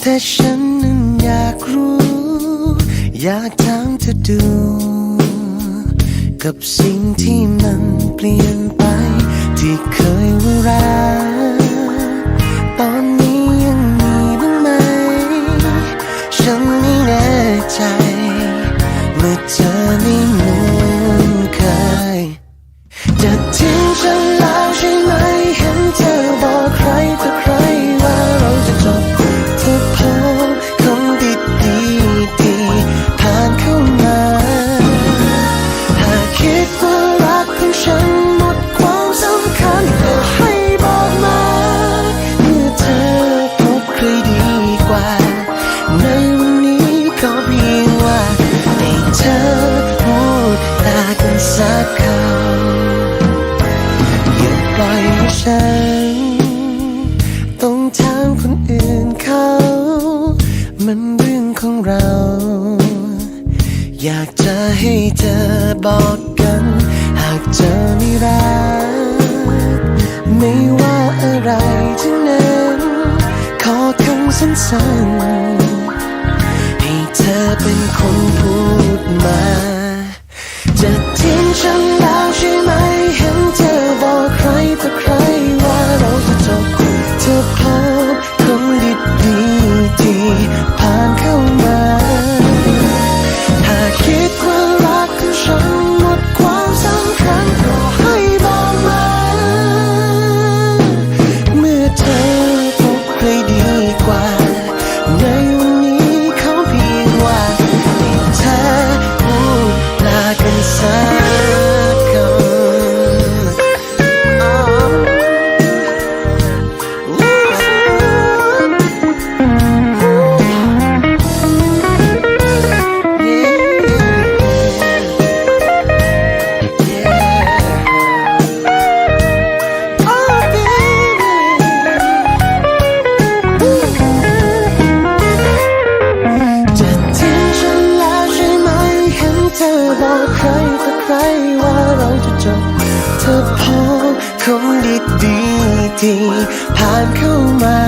ไหมแต่ฉันนั้นอยากรู้ อยากถามเธอดู กับสิ่งที่มันเปลี่ยนไป ที่เคยว่ารักตอนนี้ยังมีบ้างไหม ฉันไม่แน่ใจ เมื่อเธอไม่เหมือนเคยจะ กันสักคำอย่าปล่อยให้ฉัน ต้องถามคนอื่นเขา มันเรื่องของเรา อยากจะให้เธอบอกกัน หากเธอไม่รัก ไม่ว่าอะไรทั้งนั้น ขอคำสั้นๆให้เธอเป็นคน บอกใครต่ใครว่าเราจะจบ เธอพบคนดีดีๆที่ผ่านเข้ามา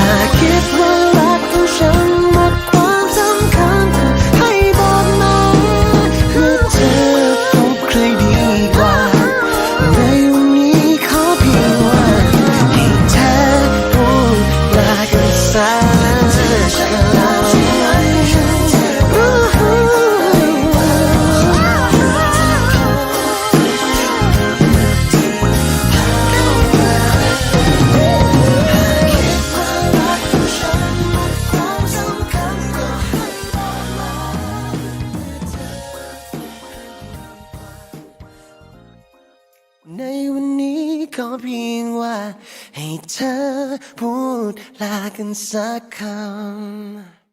หากคิดว่า ในวันนี้ขอเพียงว่า ให้เธอพูดลากันสักคำ